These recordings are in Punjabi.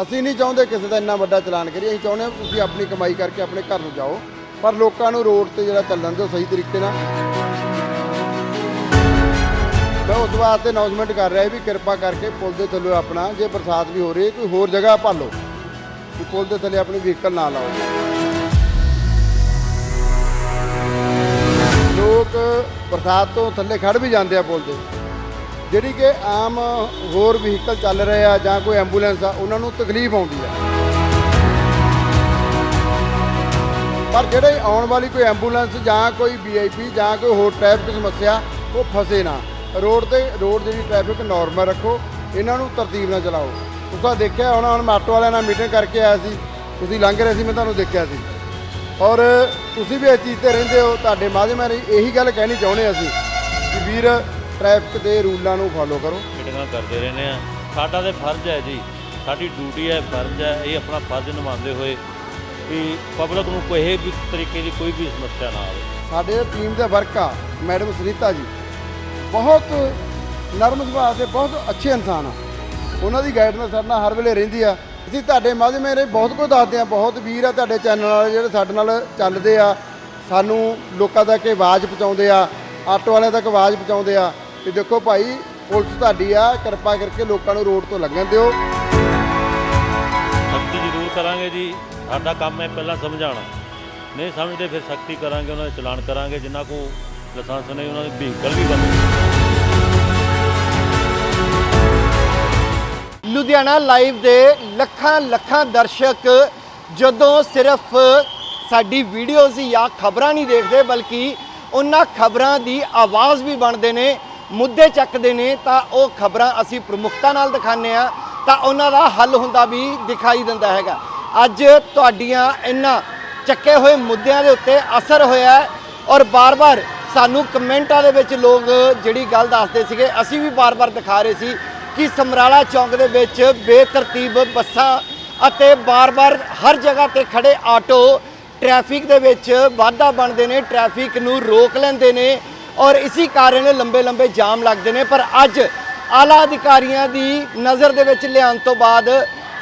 ਅਸੀਂ ਨਹੀਂ ਚਾਹੁੰਦੇ ਕਿਸੇ ਦਾ ਇੰਨਾ ਵੱਡਾ ਚਲਾਨ ਕਰੀਏ। ਅਸੀਂ ਚਾਹੁੰਦੇ ਹਾਂ ਕਿ ਤੁਸੀਂ ਆਪਣੀ ਕਮਾਈ ਕਰਕੇ ਆਪਣੇ ਘਰ ਨੂੰ ਜਾਓ। ਪਰ ਲੋਕਾਂ ਨੂੰ ਰੋਡ ਤੇ ਜਿਹੜਾ ਚੱਲਣ ਦਿਓ ਸਹੀ ਤਰੀਕੇ ਨਾਲ। ਮੈਂ ਉਸ ਵਾਸਤੇ ਅਨਾਉਂਸਮੈਂਟ ਕਰ ਰਿਹਾ ਵੀ ਕਿਰਪਾ ਕਰਕੇ ਪੁਲ ਦੇ ਥੱਲੇ ਆਪਣਾ ਜੇ ਬਰਸਾਤ ਵੀ ਹੋ ਰਹੀ ਹੈ, ਕੋਈ ਹੋਰ ਜਗ੍ਹਾ ਭਾਲੋ। ਕਿ ਪੁਲ ਦੇ ਥੱਲੇ ਆਪਣੀ ਵਹੀਕਲ ਨਾ ਲਾਓ। ਲੋਕ ਬਰਸਾਤ ਤੋਂ ਥੱਲੇ ਖੜ ਵੀ ਜਾਂਦੇ ਆ ਪੁਲ ਦੇ। ਜਿਹੜੀ ਕਿ ਆਮ ਹੋਰ ਵਹੀਕਲ ਚੱਲ ਰਹੇ ਆ ਜਾਂ ਕੋਈ ਐਂਬੂਲੈਂਸ ਆ, ਉਹਨਾਂ ਨੂੰ ਤਕਲੀਫ ਆਉਂਦੀ ਆ। ਪਰ ਜਿਹੜੇ ਆਉਣ ਵਾਲੀ ਕੋਈ ਐਂਬੂਲੈਂਸ ਜਾਂ ਕੋਈ ਵੀਆਈਪੀ ਜਾਂ ਕੋਈ ਹੋਰ ਟ੍ਰੈਫਿਕ ਸਮੱਸਿਆ, ਉਹ ਫਸੇ ਨਾ। ਰੋਡ ਤੇ, ਰੋਡ ਜਿਹੜੀ ਟ੍ਰੈਫਿਕ ਨਾਰਮਲ ਰੱਖੋ, ਇਹਨਾਂ ਨੂੰ ਤਰਤੀਬ ਨਾਲ ਚਲਾਓ। ਤੁਸੀਂ ਦੇਖਿਆ ਹੋਣਾ, ਹੁਣ ਮੈਂ ਆਟੋ ਵਾਲਿਆਂ ਨਾਲ ਮੀਟਿੰਗ ਕਰਕੇ ਆਇਆ ਸੀ। ਤੁਸੀਂ ਲੰਘ ਰਹੇ ਸੀ, ਮੈਂ ਤੁਹਾਨੂੰ ਦੇਖਿਆ ਸੀ। ਔਰ ਤੁਸੀਂ ਵੀ ਇਸ ਚੀਜ਼ ਤੇ ਰਹਿੰਦੇ ਹੋ। ਤੁਹਾਡੇ ਮਾਧਿਅਮਾਂ ਰਾਹੀਂ ਇਹੀ ਗੱਲ ਕਹਿਣੀ ਚਾਹੁੰਦੇ ਅਸੀਂ ਕਿ ਵੀਰ ਟ੍ਰੈਫਿਕ ਦੇ ਰੂਲਾਂ ਨੂੰ ਫਾਲੋ ਕਰੋ। ਮੀਟਿੰਗਾਂ ਕਰਦੇ ਰਹਿੰਦੇ ਆ। ਸਾਡਾ ਤੇ ਫਰਜ਼ ਹੈ ਜੀ। ਸਾਡੀ ਡਿਊਟੀ ਹੈ ਫਰਜ਼ ਹੈ ਇਹ ਆਪਣਾ ਫਰਜ਼ ਨਿਭਾਉਂਦੇ ਹੋਏ ਵੀ ਪਬਲਿਕ ਨੂੰ ਕੋਈ ਵੀ ਤਰੀਕੇ ਦੀ ਕੋਈ ਵੀ ਸਮੱਸਿਆ ਨਾ ਆਵੇ। ਸਾਡੇ ਟੀਮ ਦੇ ਵਰਕ ਆ ਮੈਡਮ ਸੁਨੀਤਾ ਜੀ। ਬਹੁਤ ਨਰਮ ਸੁਭਾਅ ਦੇ ਬਹੁਤ ਅੱਛੇ ਇਨਸਾਨ ਆ। ਉਹਨਾਂ ਦੀ ਗਾਈਡਨੈਸ ਸਾਡੇ ਨਾਲ ਹਰ ਵੇਲੇ ਰਹਿੰਦੀ ਆ। ਅਸੀਂ ਤੁਹਾਡੇ ਮਾਧਿਅਮ ਰਾਹੀਂ ਬਹੁਤ ਕੁਝ ਦੱਸਦੇ ਆ। ਬਹੁਤ ਵੀਰ ਆ ਤੁਹਾਡੇ ਚੈਨਲ ਵਾਲੇ ਜਿਹੜੇ ਸਾਡੇ ਨਾਲ ਚੱਲਦੇ ਆ। ਸਾਨੂੰ ਲੋਕਾਂ ਤੱਕ ਆਵਾਜ਼ ਪਹੁੰਚਾਉਂਦੇ ਆ। ਆਟੋ ਵਾਲਿਆਂ ਤੱਕ ਆਵਾਜ਼ ਪਹੁੰਚਾਉਂਦੇ ਆ। ਕਿ ਦੇਖੋ ਭਾਈ ਪੁਲਿਸ ਤੁਹਾਡੀ ਆ ਕਿਰਪਾ ਕਰਕੇ ਲੋਕਾਂ ਨੂੰ ਰੋਡ ਤੋਂ ਲੰਘਣ ਦਿਓ। ਸਖਤੀ ਜ਼ਰੂਰ ਕਰਾਂਗੇ ਜੀ। ਸਾਡਾ ਕੰਮ ਹੈ ਪਹਿਲਾਂ ਸਮਝਾਉਣਾ। ਨਹੀਂ ਸਮਝਦੇ ਫਿਰ ਸਖਤੀ ਕਰਾਂਗੇ ਉਹਨਾਂ ਦੇ ਚਲਾਨ ਕਰਾਂਗੇ। ਜਿਨ੍ਹਾਂ ਕੋ ਲਾਇਸੈਂਸ ਨਹੀਂ ਉਹਨਾਂ ਦੇ ਵਹੀਕਲ ਵੀ ਬੰਦ ਲੁਧਿਆਣਾ ਲਾਈਵ ਦੇ ਲੱਖਾਂ ਲੱਖਾਂ ਦਰਸ਼ਕ ਜਦੋਂ ਸਿਰਫ ਸਾਡੀ ਵੀਡੀਓਜ਼ ਜਾਂ ਖਬਰਾਂ ਨਹੀਂ ਦੇਖਦੇ ਬਲਕਿ ਉਹਨਾਂ ਖਬਰਾਂ ਦੀ ਆਵਾਜ਼ ਵੀ ਬਣਦੇ ਨੇ। ਮੁੱਦੇ ਚੱਕਦੇ ਨੇ, ਤਾਂ ਉਹ ਖਬਰਾਂ ਅਸੀਂ ਪ੍ਰਮੁਖਤਾ ਨਾਲ ਦਿਖਾਉਂਦੇ ਆ ਤਾਂ ਉਹਨਾਂ ਦਾ ਹੱਲ ਹੁੰਦਾ ਵੀ ਦਿਖਾਈ ਦਿੰਦਾ ਹੈਗਾ। ਅੱਜ ਤੁਹਾਡੀਆਂ ਇਹਨਾਂ ਚੱਕੇ ਹੋਏ ਮੁੱਦਿਆਂ ਦੇ ਉੱਤੇ ਅਸਰ ਹੋਇਆ ਔਰ ਬਾਰ-ਬਾਰ ਸਾਨੂੰ ਕਮੈਂਟਾਂ ਦੇ ਵਿੱਚ ਲੋਕ ਜਿਹੜੀ ਗੱਲ ਦੱਸਦੇ ਸੀਗੇ, ਅਸੀਂ ਵੀ ਬਾਰ-ਬਾਰ ਦਿਖਾ ਰਹੇ ਸੀ ਕਿ ਸਮਰਾਲਾ ਚੌਂਕ ਦੇ ਵਿੱਚ ਬੇਤਰਤੀਬ ਬੱਸਾਂ ਅਤੇ ਬਾਰ-ਬਾਰ ਹਰ ਜਗ੍ਹਾ ਤੇ ਖੜੇ ਆਟੋ ਟ੍ਰੈਫਿਕ ਦੇ ਵਿੱਚ ਵਾਧਾ ਬਣਦੇ ਨੇ, ਟ੍ਰੈਫਿਕ ਨੂੰ ਰੋਕ ਲੈਂਦੇ ਨੇ ਔਰ ਇਸੇ ਕਾਰਨ ਲੰਬੇ-ਲੰਬੇ ਜਾਮ ਲੱਗਦੇ ਨੇ। ਪਰ ਅੱਜ ਆਲਾ ਅਧਿਕਾਰੀਆਂ ਦੀ ਨਜ਼ਰ ਦੇ ਵਿੱਚ ਲਿਆਉਣ ਤੋਂ ਬਾਅਦ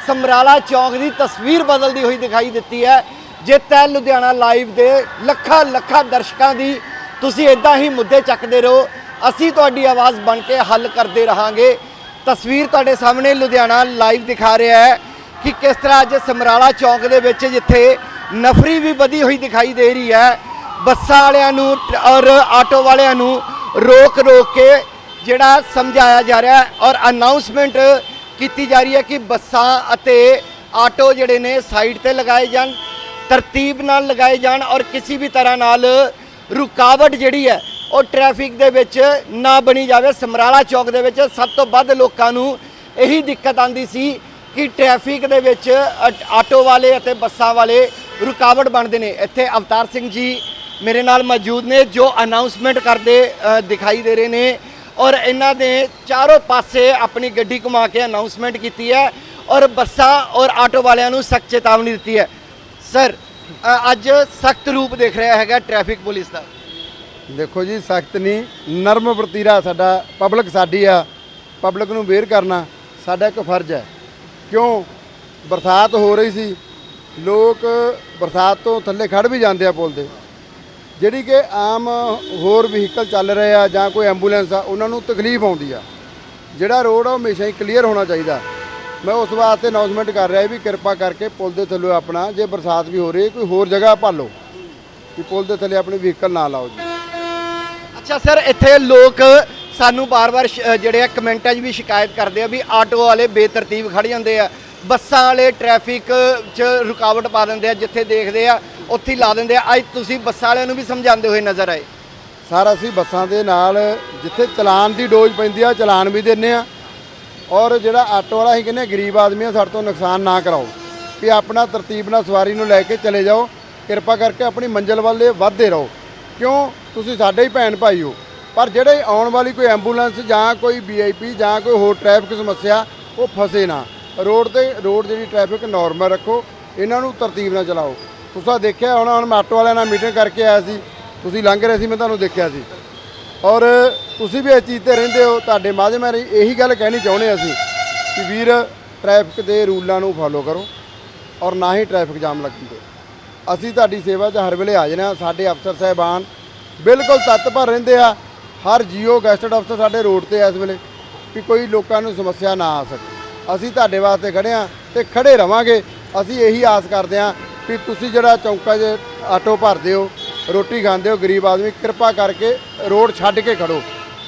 ਸਮਰਾਲਾ ਚੌਂਕ ਦੀ ਤਸਵੀਰ ਬਦਲਦੀ ਹੋਈ ਦਿਖਾਈ ਦਿੱਤੀ ਹੈ। ਜੇ ਹੈ ਲੁਧਿਆਣਾ ਲਾਈਵ ਦੇ ਲੱਖਾਂ ਲੱਖਾਂ ਦਰਸ਼ਕਾਂ ਦੀ ਤੁਸੀਂ ਇਦਾਂ ਹੀ ਮੁੱਦੇ ਚੱਕਦੇ ਰਹੋ। ਅਸੀਂ ਤੁਹਾਡੀ ਆਵਾਜ਼ ਬਣ ਕੇ ਹੱਲ ਕਰਦੇ ਰਹਾਂਗੇ। ਤਸਵੀਰ ਤੁਹਾਡੇ ਸਾਹਮਣੇ ਲੁਧਿਆਣਾ ਲਾਈਵ ਦਿਖਾ ਰਿਹਾ ਹੈ ਕਿ ਕਿਸ ਤਰ੍ਹਾਂ ਅੱਜ ਸਮਰਾਲਾ ਚੌਂਕ ਦੇ ਵਿੱਚ ਜਿੱਥੇ ਨਫਰੀ ਵੀ ਵਧੀ ਹੋਈ ਦਿਖਾਈ ਦੇ ਰਹੀ ਹੈ। ਬੱਸਾਂ ਵਾਲਿਆਂ ਨੂੰ ਟ- ਔਰ ਆਟੋ ਵਾਲਿਆਂ ਨੂੰ ਰੋਕ ਰੋਕ ਕੇ ਜਿਹੜਾ ਸਮਝਾਇਆ ਜਾ ਰਿਹਾ ਹੈ ਔਰ ਅਨਾਉਂਸਮੈਂਟ ਕੀਤੀ ਜਾ ਰਹੀ ਹੈ ਕਿ ਬੱਸਾਂ ਅਤੇ ਆਟੋ ਜਿਹੜੇ ਨੇ ਸਾਈਡ ਤੇ ਲਗਾਏ ਜਾਣ, ਤਰਤੀਬ ਨਾਲ ਲਗਾਏ ਜਾਣ ਔਰ ਕਿਸੇ ਵੀ ਤਰ੍ਹਾਂ ਨਾਲ ਰੁਕਾਵਟ ਜਿਹੜੀ ਹੈ ਉਹ ਟ੍ਰੈਫਿਕ ਦੇ ਵਿੱਚ ਨਾ ਬਣੀ ਜਾਵੇ। ਸਮਰਾਲਾ ਚੌਕ ਦੇ ਵਿੱਚ ਸਭ ਤੋਂ ਵੱਧ ਲੋਕਾਂ ਨੂੰ ਇਹੀ ਦਿੱਕਤ ਆਂਦੀ ਸੀ ਕਿ ਟ੍ਰੈਫਿਕ ਦੇ ਵਿੱਚ ਅਟ- ਆਟੋ ਵਾਲੇ ਅਤੇ ਬੱਸਾਂ ਵਾਲੇ ਰੁਕਾਵਟ ਬਣਦੇ ਨੇ। ਇੱਥੇ ਅਵਤਾਰ ਸਿੰਘ ਜੀ ਮੇਰੇ ਨਾਲ ਮੌਜੂਦ ਨੇ ਜੋ ਅਨਾਉਂਸਮੈਂਟ ਕਰਦੇ ਦਿਖਾਈ ਦੇ ਰਹੇ ਨੇ। ਔਰ ਇਹਨਾਂ ਨੇ ਚਾਰੋਂ ਪਾਸੇ ਆਪਣੀ ਗੱਡੀ ਘੁਮਾ ਕੇ ਅਨਾਉਂਸਮੈਂਟ ਕੀਤੀ ਹੈ ਔਰ ਬੱਸਾਂ ਔਰ ਆਟੋ ਵਾਲਿਆਂ ਨੂੰ ਸਖਤ ਚੇਤਾਵਨੀ ਦਿੱਤੀ ਹੈ। ਸਰ ਅੱਜ ਸਖਤ ਰੂਪ ਦੇਖ ਰਿਹਾ ਹੈਗਾ ਟ੍ਰੈਫਿਕ ਪੁਲਿਸ ਦਾ। ਦੇਖੋ ਜੀ, ਸਖਤ ਨਹੀਂ, ਨਰਮ ਵਰਤੀਰਾ ਸਾਡਾ ਪਬਲਿਕ ਸਾਡੀ ਆ। ਪਬਲਿਕ ਨੂੰ ਵੇਅਰ ਕਰਨਾ, ਸਾਡਾ ਇੱਕ ਫਰਜ਼ ਹੈ। ਕਿਉਂ? ਬਰਸਾਤ ਹੋ ਰਹੀ ਸੀ। ਲੋਕ ਬਰਸਾਤ ਤੋਂ ਥੱਲੇ ਖੜ ਵੀ ਜਾਂਦੇ ਆ ਪੁਲ ਦੇ ਜਿਹੜੀ ਕਿ ਆਮ ਹੋਰ ਵਹੀਕਲ ਚੱਲ ਰਹੇ ਆ ਜਾਂ ਕੋਈ ਐਂਬੂਲੈਂਸ ਆ, ਉਹਨਾਂ ਨੂੰ ਤਕਲੀਫ ਆਉਂਦੀ ਆ। ਜਿਹੜਾ ਰੋਡ ਆ, ਉਹ ਹਮੇਸ਼ਾ ਹੀ ਕਲੀਅਰ ਹੋਣਾ ਚਾਹੀਦਾ। ਮੈਂ ਉਸ ਵਾਸਤੇ ਅਨਾਉਂਸਮੈਂਟ ਕਰ ਰਿਹਾ ਵੀ ਕਿਰਪਾ ਕਰਕੇ ਪੁਲ ਦੇ ਥੱਲੇ ਆਪਣਾ, ਜੇ ਬਰਸਾਤ ਵੀ ਹੋ ਰਹੀ ਹੈ, ਕੋਈ ਹੋਰ ਜਗ੍ਹਾ ਭਾਲੋ। ਕਿ ਪੁਲ ਦੇ ਥੱਲੇ ਆਪਣੇ ਵਹੀਕਲ ਨਾ ਲਾਓ ਜੀ। ਅੱਛਾ ਸਰ, ਇੱਥੇ ਲੋਕ ਸਾਨੂੰ ਬਾਰ-ਬਾਰ ਸ਼- ਜਿਹੜੇ ਆ ਕਮੈਂਟਾਂ 'ਚ ਵੀ ਸ਼ਿਕਾਇਤ ਕਰਦੇ ਆ ਵੀ ਆਟੋ ਵਾਲੇ ਬੇਤਰਤੀਬ ਖੜ ਜਾਂਦੇ ਆ। ਬੱਸਾਂ ਵਾਲੇ ਟ੍ਰੈਫਿਕ 'ਚ ਰੁਕਾਵਟ ਪਾ ਦਿੰਦੇ ਆ, ਜਿੱਥੇ ਦੇਖਦੇ ਆ ਉੱਥੇ ਹੀ ਲਾ ਦਿੰਦੇ ਆ। ਅੱਜ ਤੁਸੀਂ ਬੱਸਾਂ ਵਾਲਿਆਂ ਨੂੰ ਵੀ ਸਮਝਾਉਂਦੇ ਹੋਏ ਨਜ਼ਰ ਆਏ। ਸਰ ਅਸੀਂ ਬੱਸਾਂ ਦੇ ਨਾਲ ਜਿੱਥੇ ਚਲਾਨ ਦੀ ਡੋਜ਼ ਪੈਂਦੀ ਆ ਚਲਾਨ ਵੀ ਦਿੰਨੇ ਆ। ਔਰ ਜਿਹੜਾ ਆਟੋ ਵਾਲਾ ਅਸੀਂ ਕਹਿੰਦੇ ਹਾਂ, ਗਰੀਬ ਆਦਮੀ ਆ ਸਾਡੇ ਤੋਂ ਨੁਕਸਾਨ ਨਾ ਕਰਾਓ। ਵੀ ਆਪਣਾ ਤਰਤੀਬ ਨਾਲ ਸਵਾਰੀ ਨੂੰ ਲੈ ਕੇ ਚਲੇ ਜਾਓ। ਕਿਰਪਾ ਕਰਕੇ ਆਪਣੀ ਮੰਜ਼ਿਲ ਵੱਲ ਵਧਦੇ ਰਹੋ। ਕਿਉਂ? ਤੁਸੀਂ ਸਾਡੇ ਹੀ ਭੈਣ ਭਾਈ ਹੋ। ਪਰ ਜਿਹੜੇ ਆਉਣ ਵਾਲੀ ਕੋਈ ਐਂਬੂਲੈਂਸ ਜਾਂ ਕੋਈ ਵੀਆਈਪੀ ਜਾਂ ਕੋਈ ਹੋਰ ਟ੍ਰੈਫਿਕ ਸਮੱਸਿਆ ਉਹ ਫਸੇ ਨਾ। ਰੋਡ ਤੇ ਰੋਡ ਜਿਹੜੀ ਟ੍ਰੈਫਿਕ ਨਾਰਮਲ ਰੱਖੋ। ਇਹਨਾਂ ਨੂੰ ਤਰਤੀਬ ਨਾਲ ਚਲਾਓ। ਤੁਸੀਂ ਦੇਖਿਆ ਹੋਣਾ, ਹੁਣ ਮੈਂ ਆਟੋ ਵਾਲਿਆਂ ਨਾਲ ਮੀਟਿੰਗ ਕਰਕੇ ਆਇਆ ਸੀ। ਤੁਸੀਂ ਲੰਘ ਰਹੇ ਸੀ, ਮੈਂ ਤੁਹਾਨੂੰ ਦੇਖਿਆ ਸੀ। ਔਰ ਤੁਸੀਂ ਵੀ ਇਸ ਚੀਜ਼ ਤੇ ਰਹਿੰਦੇ ਹੋ, ਤੁਹਾਡੇ ਮਾਧਿਅਮਾਂ ਰਾਹੀਂ ਇਹੀ ਗੱਲ ਕਹਿਣੀ ਚਾਹੁੰਦੇ ਅਸੀਂ ਕਿ ਵੀਰ ਟ੍ਰੈਫਿਕ ਦੇ ਰੂਲਾਂ ਨੂੰ ਫੋਲੋ ਕਰੋ ਔਰ ਨਾ ਹੀ ਟ੍ਰੈਫਿਕ ਜਾਮ ਲੱਗਣ ਦਿਓ। ਅਸੀਂ ਤੁਹਾਡੀ ਸੇਵਾ 'ਚ ਹਰ ਵੇਲੇ ਹਾਜ਼ਰ ਹਾਂ, ਸਾਡੇ ਅਫਸਰ ਸਾਹਿਬਾਨ ਬਿਲਕੁਲ ਤੱਤਪਰ ਰਹਿੰਦੇ ਆ। ਹਰ ਜੀਓ ਗੈਸਟਡ ਅਫਸਰ ਸਾਡੇ ਰੋਡ ਤੇ ਇਸ ਵੇਲੇ ਕਿ ਕੋਈ ਲੋਕਾਂ ਨੂੰ ਸਮੱਸਿਆ ਨਾ ਆ ਸਕੇ। ਅਸੀਂ ਤੁਹਾਡੇ ਵਾਸਤੇ ਖੜੇ ਆ ਤੇ ਖੜੇ ਰਵਾਂਗੇ। ਅਸੀਂ ਇਹੀ ਆਸ ਕਰਦੇ ਆ ਕਿ ਤੁਸੀਂ ਜਿਹੜਾ ਚੌਂਕਾ 'ਚ ਆਟੋ ਭਰਦੇ ਹੋ ਰੋਟੀ ਖਾਂਦੇ ਹੋ ਗਰੀਬ ਆਦਮੀ ਕਿਰਪਾ ਕਰਕੇ ਰੋਡ ਛੱਡ ਕੇ ਖੜੋ।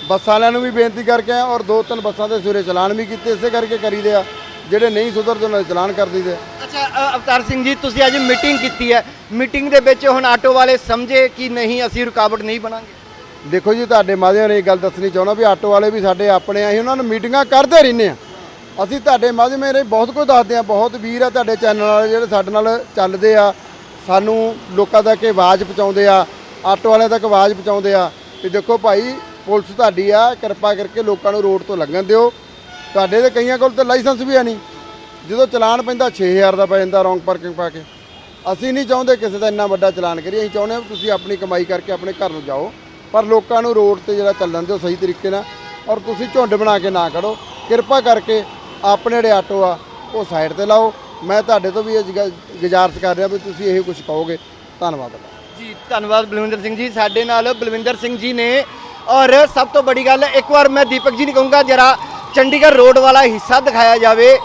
ਬੱਸਾਂ ਵਾਲਿਆਂ ਨੂੰ ਵੀ ਬੇਨਤੀ ਕਰਕੇ ਆ ਔਰ ਦੋ ਤਿੰਨ ਬੱਸਾਂ ਦੇ ਸਵੇਰੇ ਚਲਾਨ ਵੀ ਕੀਤੇ ਇਸੇ ਕਰਕੇ ਕਰੀਦੇ ਆ। ਜਿਹੜੇ ਨਹੀਂ ਸੁਧਰਦੇ ਉਹਨਾਂ ਦੇ ਚਲਾਨ ਕਰ ਦਈਦੇ ਅੱਛਾ ਅ, ਅਵਤਾਰ ਸਿੰਘ ਜੀ ਤੁਸੀਂ ਅੱਜ ਮੀਟਿੰਗ ਕੀਤੀ ਹੈ। ਮੀਟਿੰਗ ਦੇ ਵਿੱਚ ਹੁਣ ਆਟੋ ਵਾਲੇ ਸਮਝੇ ਕਿ ਨਹੀਂ ਅਸੀਂ ਰੁਕਾਵਟ ਨਹੀਂ ਬਣਾਂਗੇ? ਦੇਖੋ ਜੀ ਤੁਹਾਡੇ ਮਾਧਿਅਮ ਨਾਲ ਇਹ ਗੱਲ ਦੱਸਣੀ ਚਾਹੁੰਦਾ ਵੀ ਆਟੋ ਵਾਲੇ ਵੀ ਸਾਡੇ ਆਪਣੇ ਆ ਅਸੀਂ ਉਹਨਾਂ ਨੂੰ ਮੀਟਿੰਗਾਂ ਕਰਦੇ ਰਹਿੰਦੇ ਆ। ਅਸੀਂ ਤੁਹਾਡੇ ਮਾਧਿਅਮ ਨਾਲ ਬਹੁਤ ਕੁਝ ਦੱਸਦੇ ਆ ਬਹੁਤ ਵੀਰ ਆ ਤੁਹਾਡੇ ਚੈਨਲ ਵਾਲੇ ਜਿਹੜੇ ਸਾਡੇ ਨਾਲ ਚੱਲਦੇ ਆ। ਸਾਨੂੰ ਲੋਕਾਂ ਤੱਕ ਆਵਾਜ਼ ਪਹੁੰਚਾਉਂਦੇ ਆ, ਆਟੋ ਵਾਲਿਆਂ ਤੱਕ ਆਵਾਜ਼ ਪਹੁੰਚਾਉਂਦੇ ਆ ਵੀ ਦੇਖੋ ਭਾਈ, ਪੁਲਿਸ ਤੁਹਾਡੀ ਆ, ਕਿਰਪਾ ਕਰਕੇ ਲੋਕਾਂ ਨੂੰ ਰੋਡ ਤੋਂ ਲੰਘਣ ਦਿਓ। ਤੁਹਾਡੇ ਦੇ ਕਈਆਂ ਕੋਲ ਤਾਂ ਲਾਇਸੈਂਸ ਵੀ ਹੈ ਨਹੀਂ। ਜਦੋਂ ਚਲਾਨ ਪੈਂਦਾ 6000 ਦਾ ਪੈ ਜਾਂਦਾ ਰੌਂਗ ਪਾਰਕਿੰਗ ਪਾ ਕੇ। ਅਸੀਂ ਨਹੀਂ ਚਾਹੁੰਦੇ ਕਿਸੇ ਦਾ ਇੰਨਾ ਵੱਡਾ ਚਲਾਨ ਕਰੀਏ। ਅਸੀਂ ਚਾਹੁੰਦੇ ਹਾਂ ਵੀ ਤੁਸੀਂ ਆਪਣੀ ਕਮਾਈ ਕਰਕੇ ਆਪਣੇ ਘਰ ਨੂੰ ਜਾਓ। ਪਰ ਲੋਕਾਂ ਨੂੰ ਰੋਡ ਤੇ ਜਿਹੜਾ ਚੱਲਣ ਦਿਓ ਸਹੀ ਤਰੀਕੇ ਨਾਲ। ਔਰ ਤੁਸੀਂ ਝੁੰਡ ਬਣਾ ਕੇ ਨਾ ਖੜੋ। ਕਿਰਪਾ ਕਰਕੇ ਆਪਣੇ ਜਿਹੜੇ ਆਟੋ ਆ, ਉਹ ਸਾਈਡ ਤੇ ਲਾਓ। ਮੈਂ ਤੁਹਾਡੇ ਤੋਂ ਵੀ ਇਹ ਗੁਜ਼ਾ- ਗੁਜ਼ਾਰਿਸ਼ ਕਰ ਰਿਹਾ ਵੀ ਤੁਸੀਂ ਇਹ ਕੁਝ ਕਹੋਗੇ। ਧੰਨਵਾਦ ਜੀ, ਧੰਨਵਾਦ ਬਲਵਿੰਦਰ ਸਿੰਘ ਜੀ। ਸਾਡੇ ਨਾਲ ਬਲਵਿੰਦਰ ਸਿੰਘ ਜੀ ਨੇ ਔਰ ਸਭ ਤੋਂ ਬੜੀ ਗੱਲ, ਇੱਕ ਵਾਰ ਮੈਂ ਦੀਪਕ ਜੀ ਨੂੰ ਕਹੂੰਗਾ, ਜਰਾ ਚੰਡੀਗੜ੍ਹ ਰੋਡ ਵਾਲਾ ਹਿੱਸਾ ਦਿਖਾਇਆ ਜਾਵੇ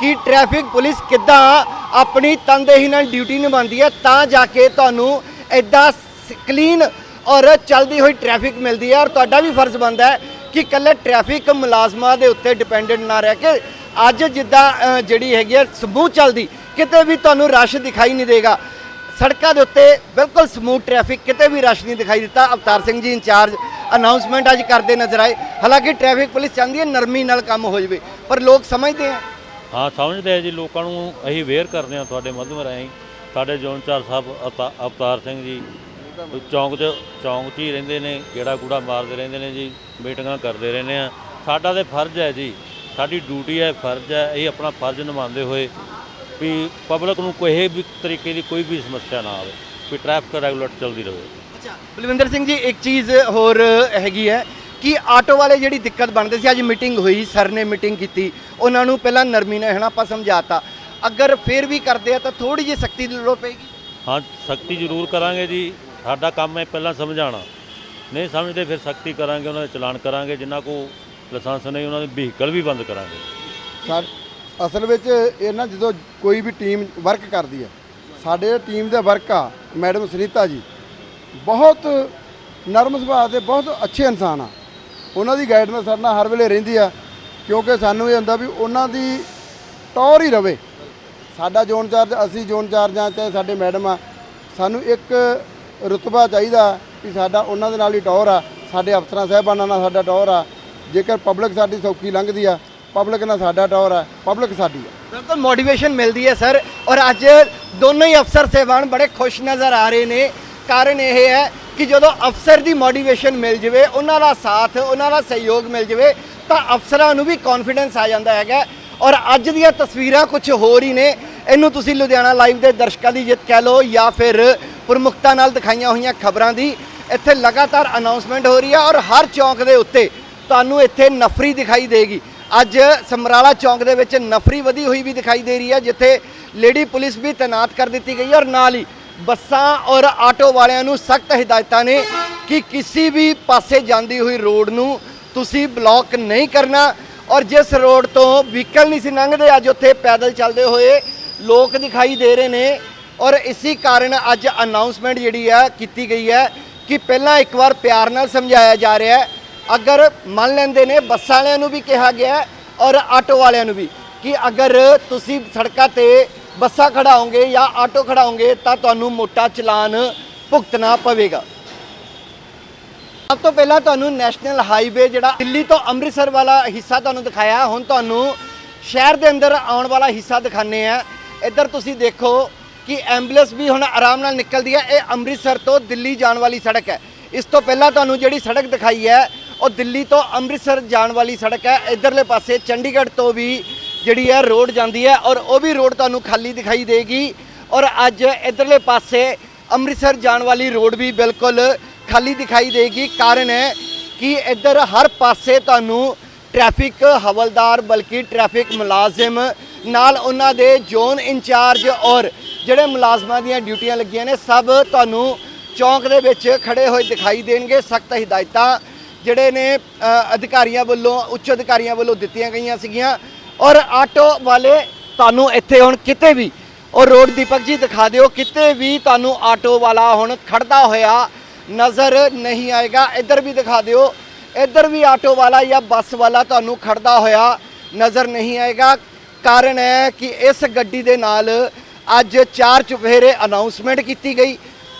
ਕਿ ਟ੍ਰੈਫਿਕ ਪੁਲਿਸ ਕਿੱਦਾਂ ਆਪਣੀ ਤਨਦੇਹੀ ਨਾਲ ਡਿਊਟੀ ਨਿਭਾਉਂਦੀ ਹੈ। ਤਾਂ ਜਾ ਕੇ ਤੁਹਾਨੂੰ ਐਦਾਂ ਕਲੀਨ ਔਰ ਚੱਲਦੀ ਹੋਈ ਟ੍ਰੈਫਿਕ ਮਿਲਦੀ ਹੈ ਔਰ ਤੁਹਾਡਾ ਵੀ ਫਰਜ਼ ਬਣਦਾ ਹੈ ਕਿ ਇਕੱਲੇ ਟ੍ਰੈਫਿਕ ਮੁਲਾਜ਼ਮਾਂ ਦੇ ਉੱਤੇ ਡਿਪੈਂਡੈਂਟ ਨਾ ਰਹਿ ਕੇ ਅੱਜ ਜਿੱਦਾਂ ਜਿਹੜੀ ਹੈਗੀ ਹੈ ਸਮੂਹ ਚੱਲਦੀ, ਕਿਤੇ ਵੀ ਤੁਹਾਨੂੰ ਰਸ਼ ਦਿਖਾਈ ਨਹੀਂ ਦੇਗਾ। ਸੜਕਾਂ ਦੇ ਉੱਤੇ ਬਿਲਕੁਲ ਸਮੂਥ ਟ੍ਰੈਫਿਕ ਕਿਤੇ ਵੀ ਰਸ਼ ਨਹੀਂ ਦਿਖਾਈ ਦਿੱਤਾ। ਅਵਤਾਰ ਸਿੰਘ ਜੀ ਇੰਚਾਰਜ ਅਨਾਉਂਸਮੈਂਟ ਅੱਜ ਕਰਦੇ ਨਜ਼ਰ ਆਏ। ਹਾਲਾਂਕਿ ਟ੍ਰੈਫਿਕ ਪੁਲਿਸ ਚਾਹੁੰਦੀ ਹੈ ਨਰਮੀ ਨਾਲ ਕੰਮ ਹੋ ਜਾਵੇ, ਪਰ ਲੋਕ ਸਮਝਦੇ ਆ। ਹਾਂ, ਸਮਝਦੇ ਆ ਜੀ। ਲੋਕਾਂ ਨੂੰ ਅਸੀਂ ਅਵੇਅਰ ਕਰਦੇ ਆ ਤੁਹਾਡੇ ਮਾਧਿਅਮ ਰਾਹੀਂ। ਸਾਡੇ ਜੋਨ ਚਾਰ ਸਾਹਿਬ, ਅਵਤਾ- ਅਵਤਾਰ ਸਿੰਘ ਜੀ ਚੌਂਕ 'ਚ ਚੌਂਕ 'ਚ ਹੀ ਰਹਿੰਦੇ ਨੇ ਗੇੜਾ ਗੂੜਾ ਮਾਰਦੇ ਰਹਿੰਦੇ ਨੇ ਜੀ ਮੀਟਿੰਗਾਂ ਕਰਦੇ ਰਹਿੰਦੇ ਆ। ਸਾਡਾ ਤੇ ਫਰਜ਼ ਹੈ ਜੀ ਸਾਡੀ ਡਿਊਟੀ ਹੈ ਫਰਜ਼ ਹੈ ਇਹ ਆਪਣਾ ਫਰਜ਼ ਨਿਭਾਉਂਦੇ ਹੋਏ ਵੀ ਪਬਲਿਕ ਨੂੰ ਕੋਈ ਵੀ ਤਰੀਕੇ ਦੀ ਕੋਈ ਵੀ ਸਮੱਸਿਆ ਨਾ ਆਵੇ ਵੀ ਟ੍ਰੈਫਿਕ ਰੈਗੂਲੇਟ ਚੱਲਦੀ ਰਹੇ। ਅੱਛਾ ਬਲਵਿੰਦਰ ਸਿੰਘ ਜੀ ਇੱਕ ਚੀਜ਼ ਹੋਰ ਹੈਗੀ ਹੈ ਕਿ ਆਟੋ ਵਾਲੇ ਜਿਹੜੀ ਦਿੱਕਤ ਬਣਦੇ ਸੀ ਅੱਜ ਮੀਟਿੰਗ ਹੋਈ ਸਰ ਨੇ ਮੀਟਿੰਗ ਕੀਤੀ ਉਹਨਾਂ ਨੂੰ ਪਹਿਲਾਂ ਨਰਮੀ ਨਾਲ ਹਨਾ ਆਪਾਂ ਸਮਝਾਤਾ। ਅਗਰ ਫੇਰ ਵੀ ਕਰਦੇ ਆ ਤਾਂ ਥੋੜੀ ਜਿਹੀ ਸਖਤੀ ਦੀ ਲੋੜ ਪਏਗੀ। ਹਾਂ ਸਖਤੀ ਜ਼ਰੂਰ ਕਰਾਂਗੇ ਜੀ। ਸਾਡਾ ਕੰਮ ਹੈ ਪਹਿਲਾਂ ਸਮਝਾਉਣਾ। ਨਹੀਂ ਸਮਝਦੇ ਫਿਰ ਸਖਤੀ ਕਰਾਂਗੇ, ਉਹਨਾਂ ਦੇ ਚਲਾਨ ਕਰਾਂਗੇ ਜਿਨ੍ਹਾਂ ਕੋ ਲਾਇਸੈਂਸ ਨਹੀਂ, ਉਹਨਾਂ ਦੇ ਵਹੀਕਲ ਵੀ ਬੰਦ ਕਰਾਂਗੇ। ਸਾ, ਅਸਲ ਵਿੱਚ ਇਹ ਨਾ ਜਦੋਂ ਕੋਈ ਵੀ ਟੀਮ ਵਰਕ ਕਰਦੀ ਹੈ, ਸਾਡੇ ਟੀਮ ਦੇ ਵਰਕ ਆ, ਮੈਡਮ ਸੁਨੀਤਾ ਜੀ, ਬਹੁਤ ਨਰਮ ਸੁਭਾਅ ਦੇ, ਬਹੁਤ ਅੱਛੇ ਇਨਸਾਨ ਆ। ਉਹਨਾਂ ਦੀ ਗਾਈਡਨੈਸ ਸਾਡੇ ਨਾਲ ਹਰ ਵੇਲੇ ਰਹਿੰਦੀ ਆ, ਕਿਉਂਕਿ ਸਾਨੂੰ ਇਹ ਹੁੰਦਾ ਵੀ ਉਹਨਾਂ ਦੀ ਟੌਰ ਹੀ ਰਵੇ। ਸਾਡਾ ਜ਼ੋਨ ਚਾਰਜ ਅਸੀਂ ਜ਼ੋਨ ਚਾਰਜ ਆ, ਚਾਹੇ ਸਾਡੇ ਮੈਡਮ ਆ, ਸਾਨੂੰ ਇੱਕ ਰੁਤਬਾ ਚਾਹੀਦਾ ਵੀ ਸਾਡਾ ਉਹਨਾਂ ਦੇ ਨਾਲ ਹੀ ਟੌਰ ਆ, ਸਾਡੇ ਅਫਸਰਾਂ, ਸਾਹਿਬਾਨਾਂ ਨਾਲ ਸਾਡਾ ਟੌਰ ਆ। ਜੇਕਰ ਪਬਲਿਕ ਸਾਡੀ ਸੌਖੀ ਲੰਘਦੀ ਆ, ਪਬਲਿਕ ਨਾਲ ਸਾਡਾ ਟੌਰ ਆ, ਪਬਲਿਕ ਸਾਡੀ ਆ। ਬਿਲਕੁਲ ਮੋਟੀਵੇਸ਼ਨ ਮਿਲਦੀ ਹੈ ਸਰ ਔਰ ਅੱਜ ਦੋਨੋਂ ਹੀ ਅਫਸਰ, ਸਹਿਬਾਨ ਬੜੇ ਖੁਸ਼ ਨਜ਼ਰ ਆ ਰਹੇ ਨੇ। ਕਾਰਨ ਇਹ ਹੈ ਕਿ ਜਦੋਂ ਅਫਸਰ ਦੀ ਮੋਟੀਵੇਸ਼ਨ ਮਿਲ ਜਵੇ, ਉਹਨਾਂ ਦਾ ਸਾਥ, ਉਹਨਾਂ ਦਾ ਸਹਿਯੋਗ ਮਿਲ ਜਵੇ, ਤਾਂ ਅਫਸਰਾਂ ਨੂੰ ਵੀ ਕੌਨਫੀਡੈਂਸ ਆ ਜਾਂਦਾ ਹੈਗਾ। ਔਰ ਅੱਜ ਦੀਆਂ ਤਸਵੀਰਾਂ ਕੁਝ ਹੋਰ ਹੀ ਨੇ। ਇਹਨੂੰ ਤੁਸੀਂ ਲੁਧਿਆਣਾ ਲਾਈਵ ਦੇ ਦਰਸ਼ਕਾਂ ਦੀ ਜਿੱਤ ਕਹਿ ਲਓ ਜਾਂ ਫਿਰ ਪ੍ਰਮੁਖਤਾ ਨਾਲ ਦਿਖਾਈਆਂ ਹੋਈਆਂ ਖਬਰਾਂ ਦੀ ਇੱਥੇ ਲਗਾਤਾਰ ਅਨਾਉਂਸਮੈਂਟ ਹੋ ਰਹੀ ਹੈ ਔਰ ਹਰ ਚੌਂਕ ਦੇ ਉੱਤੇ ਤੁਹਾਨੂੰ ਇੱਥੇ ਨਫਰੀ ਦਿਖਾਈ ਦੇਗੀ। ਅੱਜ ਸਮਰਾਲਾ ਚੌਂਕ ਦੇ ਵਿੱਚ ਨਫਰੀ ਵਧੀ ਹੋਈ ਵੀ ਦਿਖਾਈ ਦੇ ਰਹੀ ਹੈ ਜਿੱਥੇ ਲੇਡੀ ਪੁਲਿਸ ਵੀ ਤਾਇਨਾਤ ਕਰ ਦਿੱਤੀ ਗਈ ਔਰ ਨਾਲ ਹੀ ਬੱਸਾਂ ਔਰ ਆਟੋ ਵਾਲਿਆਂ ਨੂੰ ਸਖਤ ਹਦਾਇਤਾਂ ਨੇ ਕਿ ਕਿਸੇ ਵੀ ਪਾਸੇ ਜਾਂਦੀ ਹੋਈ ਰੋਡ ਨੂੰ ਤੁਸੀਂ ਬਲੌਕ ਨਹੀਂ ਕਰਨਾ ਔਰ ਜਿਸ ਰੋਡ ਤੋਂ ਵਹੀਕਲ ਨਹੀਂ ਸੀ ਲੰਘਦੇ, ਅੱਜ ਉੱਥੇ ਪੈਦਲ ਚੱਲਦੇ ਹੋਏ ਲੋਕ ਦਿਖਾਈ ਦੇ ਰਹੇ ਨੇ। ਔਰ ਇਸੇ ਕਾਰਨ ਅੱਜ ਅਨਾਉਂਸਮੈਂਟ ਜਿਹੜੀ ਹੈ ਕੀਤੀ ਗਈ ਹੈ ਕਿ ਪਹਿਲਾਂ ਇੱਕ ਵਾਰ ਪਿਆਰ ਨਾਲ ਸਮਝਾਇਆ ਜਾ ਰਿਹਾ ਹੈ। ਅਗਰ ਮੰਨ ਲੈਂਦੇ ਨੇ, ਬੱਸਾਂ ਵਾਲਿਆਂ ਨੂੰ ਵੀ ਕਿਹਾ ਗਿਆ ਔਰ ਆਟੋ ਵਾਲਿਆਂ ਨੂੰ ਵੀ ਕਿ ਅਗਰ ਤੁਸੀਂ ਸੜਕਾਂ ਤੇ ਬੱਸਾਂ ਖੜਾਓਗੇ ਜਾਂ ਆਟੋ ਖੜਾਓਗੇ ਤਾਂ ਤੁਹਾਨੂੰ ਮੋਟਾ ਚਲਾਨ ਭੁਗਤਣਾ ਪਵੇਗਾ। ਸਭ ਤੋਂ ਪਹਿਲਾਂ ਤੁਹਾਨੂੰ ਨੈਸ਼ਨਲ ਹਾਈਵੇ ਜਿਹੜਾ ਦਿੱਲੀ ਤੋਂ ਅੰਮ੍ਰਿਤਸਰ ਵਾਲਾ ਹਿੱਸਾ ਤੁਹਾਨੂੰ ਦਿਖਾਇਆ। ਹੁਣ ਤੁਹਾਨੂੰ ਸ਼ਹਿਰ ਦੇ ਅੰਦਰ ਆਉਣ ਵਾਲਾ ਹਿੱਸਾ ਦਿਖਾਣੇ ਆ ਇੱਧਰ ਤੁਸੀਂ ਦੇਖੋ ਕਿ ਐਂਬੂਲੈਂਸ ਵੀ ਹੁਣ ਆਰਾਮ ਨਾਲ ਨਿਕਲਦੀ ਹੈ। ਇਹ ਅੰਮ੍ਰਿਤਸਰ ਤੋਂ ਦਿੱਲੀ ਜਾਣ ਵਾਲੀ ਸੜਕ ਹੈ। ਇਸ ਤੋਂ ਪਹਿਲਾਂ ਤੁਹਾਨੂੰ ਜਿਹੜੀ ਸੜਕ ਦਿਖਾਈ ਹੈ, ਉਹ ਦਿੱਲੀ ਤੋਂ ਅੰਮ੍ਰਿਤਸਰ ਜਾਣ ਵਾਲੀ ਸੜਕ ਹੈ। ਇਧਰਲੇ ਪਾਸੇ ਚੰਡੀਗੜ੍ਹ ਤੋਂ ਵੀ ਜਿਹੜੀ ਹੈ, ਰੋਡ ਜਾਂਦੀ ਹੈ ਔਰ ਉਹ ਵੀ ਰੋਡ ਤੁਹਾਨੂੰ ਖਾਲੀ ਦਿਖਾਈ ਦੇਗੀ ਔਰ ਅੱਜ ਇਧਰਲੇ ਪਾਸੇ ਅੰਮ੍ਰਿਤਸਰ ਜਾਣ ਵਾਲੀ ਰੋਡ ਵੀ ਬਿਲਕੁਲ ਖਾਲੀ ਦਿਖਾਈ ਦੇਗੀ। ਕਾਰਨ ਹੈ ਕਿ ਇੱਧਰ ਹਰ ਪਾਸੇ ਤੁਹਾਨੂੰ ਟ੍ਰੈਫਿਕ ਹਵਲਦਾਰ ਬਲਕਿ ਟ੍ਰੈਫਿਕ ਮੁਲਾਜ਼ਮ ਨਾਲ ਉਹਨਾਂ ਦੇ ਜ਼ੋਨ ਇੰਚਾਰਜ ਔਰ ਜਿਹੜੇ ਮੁਲਾਜ਼ਮਾਂ ਦੀਆਂ ਡਿਊਟੀਆਂ ਲੱਗੀਆਂ ਨੇ, ਸਭ ਤੁਹਾਨੂੰ ਚੌਂਕ ਦੇ ਵਿੱਚ ਖੜੇ ਹੋਏ ਦਿਖਾਈ ਦੇਣਗੇ, ਸਖਤ ਹਦਾਇਤਾਂ ਜਿਹੜੇ ਨੇ ਅਧਿਕਾਰੀਆਂ ਵੱਲੋਂ, ਉੱਚ ਅਧਿਕਾਰੀਆਂ ਵੱਲੋਂ ਦਿੱਤੀਆਂ ਗਈਆਂ ਸੀਗੀਆਂ। ਔਰ ਆਟੋ ਵਾਲੇ ਤੁਹਾਨੂੰ ਇੱਥੇ ਹੁਣ ਕਿਤੇ ਵੀ, ਔਰ ਰੋਡ ਦੀਪਕ ਜੀ ਦਿਖਾ ਦਿਓ, ਕਿਤੇ ਵੀ ਤੁਹਾਨੂੰ ਆਟੋ ਵਾਲਾ ਹੁਣ ਖੜਦਾ ਹੋਇਆ ਨਜ਼ਰ ਨਹੀਂ ਆਏਗਾ। ਇੱਧਰ ਵੀ ਦਿਖਾ ਦਿਓ, ਇੱਧਰ ਵੀ ਆਟੋ ਵਾਲਾ ਜਾਂ ਬੱਸ ਵਾਲਾ ਤੁਹਾਨੂੰ ਖੜਦਾ ਹੋਇਆ ਨਜ਼ਰ ਨਹੀਂ ਆਏਗਾ। ਕਾਰਨ ਹੈ ਕਿ ਇਸ ਗੱਡੀ ਦੇ ਨਾਲ ਅੱਜ ਚਾਰ ਚੁਫੇਰੇ ਅਨਾਉਂਸਮੈਂਟ ਕੀਤੀ ਗਈ।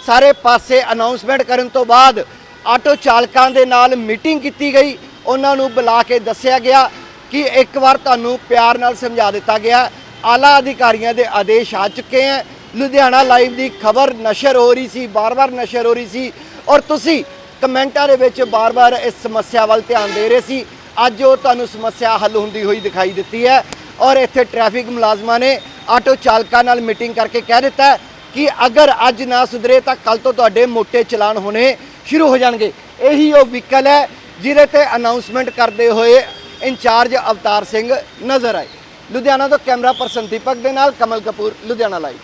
ਸਾਰੇ ਪਾਸੇ ਅਨਾਉਂਸਮੈਂਟ ਕਰਨ ਤੋਂ ਬਾਅਦ ਆਟੋ ਚਾਲਕਾਂ ਦੇ ਨਾਲ ਮੀਟਿੰਗ ਕੀਤੀ ਗਈ। ਉਹਨਾਂ ਨੂੰ ਬੁਲਾ ਕੇ ਦੱਸਿਆ ਗਿਆ ਕਿ ਇੱਕ ਵਾਰ ਤੁਹਾਨੂੰ ਪਿਆਰ ਨਾਲ ਸਮਝਾ ਦਿੱਤਾ ਗਿਆ। ਆਲਾ ਅਧਿਕਾਰੀਆਂ ਦੇ ਆਦੇਸ਼ ਆ ਚੁੱਕੇ ਹੈ। ਲੁਧਿਆਣਾ ਲਾਈਵ ਦੀ ਖਬਰ ਨਸ਼ਰ ਹੋ ਰਹੀ ਸੀ, ਬਾਰ-ਬਾਰ ਨਸ਼ਰ ਹੋ ਰਹੀ ਸੀ ਔਰ ਤੁਸੀਂ ਕਮੈਂਟਾਂ ਦੇ ਵਿੱਚ ਬਾਰ-ਬਾਰ ਇਸ ਸਮੱਸਿਆ ਵੱਲ ਧਿਆਨ ਦੇ ਰਹੇ ਸੀ। ਅੱਜ ਉਹ ਤੁਹਾਨੂੰ ਸਮੱਸਿਆ ਹੱਲ ਹੁੰਦੀ ਹੋਈ ਦਿਖਾਈ ਦਿੱਤੀ ਹੈ ਔਰ ਇੱਥੇ ਟ੍ਰੈਫਿਕ ਮੁਲਾਜ਼ਮਾਂ ਨੇ ਆਟੋ ਚਾਲਕਾਂ ਨਾਲ ਮੀਟਿੰਗ ਕਰਕੇ ਕਹਿ ਦਿੱਤਾ ਕਿ ਅਗਰ ਅੱਜ ਨਾ ਸੁਧਰੇ ਤਾਂ ਕੱਲ ਤੋਂ ਤੁਹਾਡੇ ਮੋٹے ਚਲਾਨ ਹੋਣੇ ਸ਼ੁਰੂ ਹੋ ਜਾਣਗੇ। ਇਹੀ ਉਹ ਵਹੀਕਲ ਹੈ ਜਿਹਦੇ ਤੇ ਅਨਾਉਂਸਮੈਂਟ ਕਰਦੇ ਹੋਏ ਇੰਚਾਰਜ ਅਵਤਾਰ ਸਿੰਘ ਨਜ਼ਰ ਆਏ। ਲੁਧਿਆਣਾ ਤੋਂ ਕੈਮਰਾ ਪਰਸਨ ਦੀਪਕ ਦੇ ਨਾਲ ਕਮਲ ਕਪੂਰ, ਲੁਧਿਆਣਾ ਲਾਈਵ